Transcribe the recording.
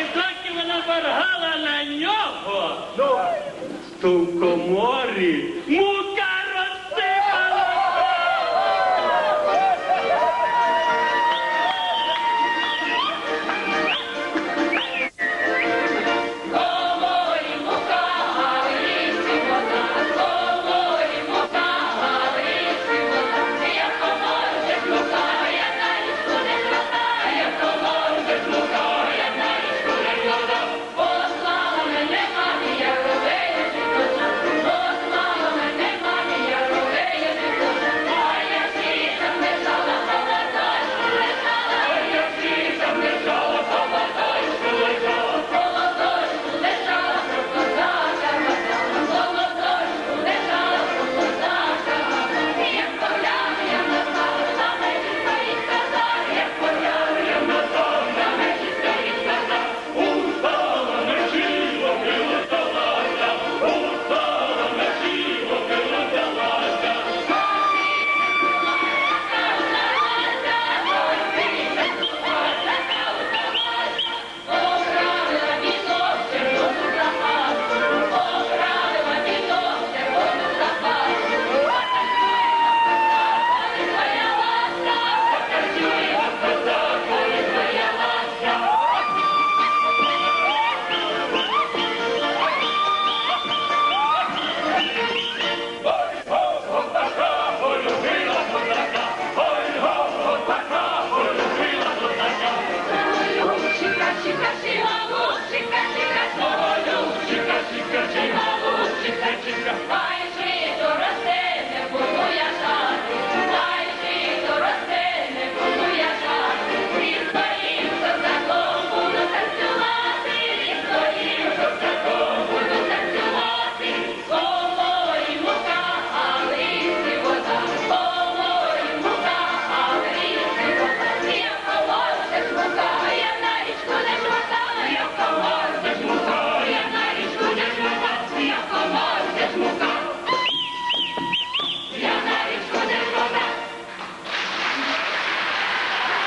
і доки вона моргала на нього, ну, в тукоморі муки.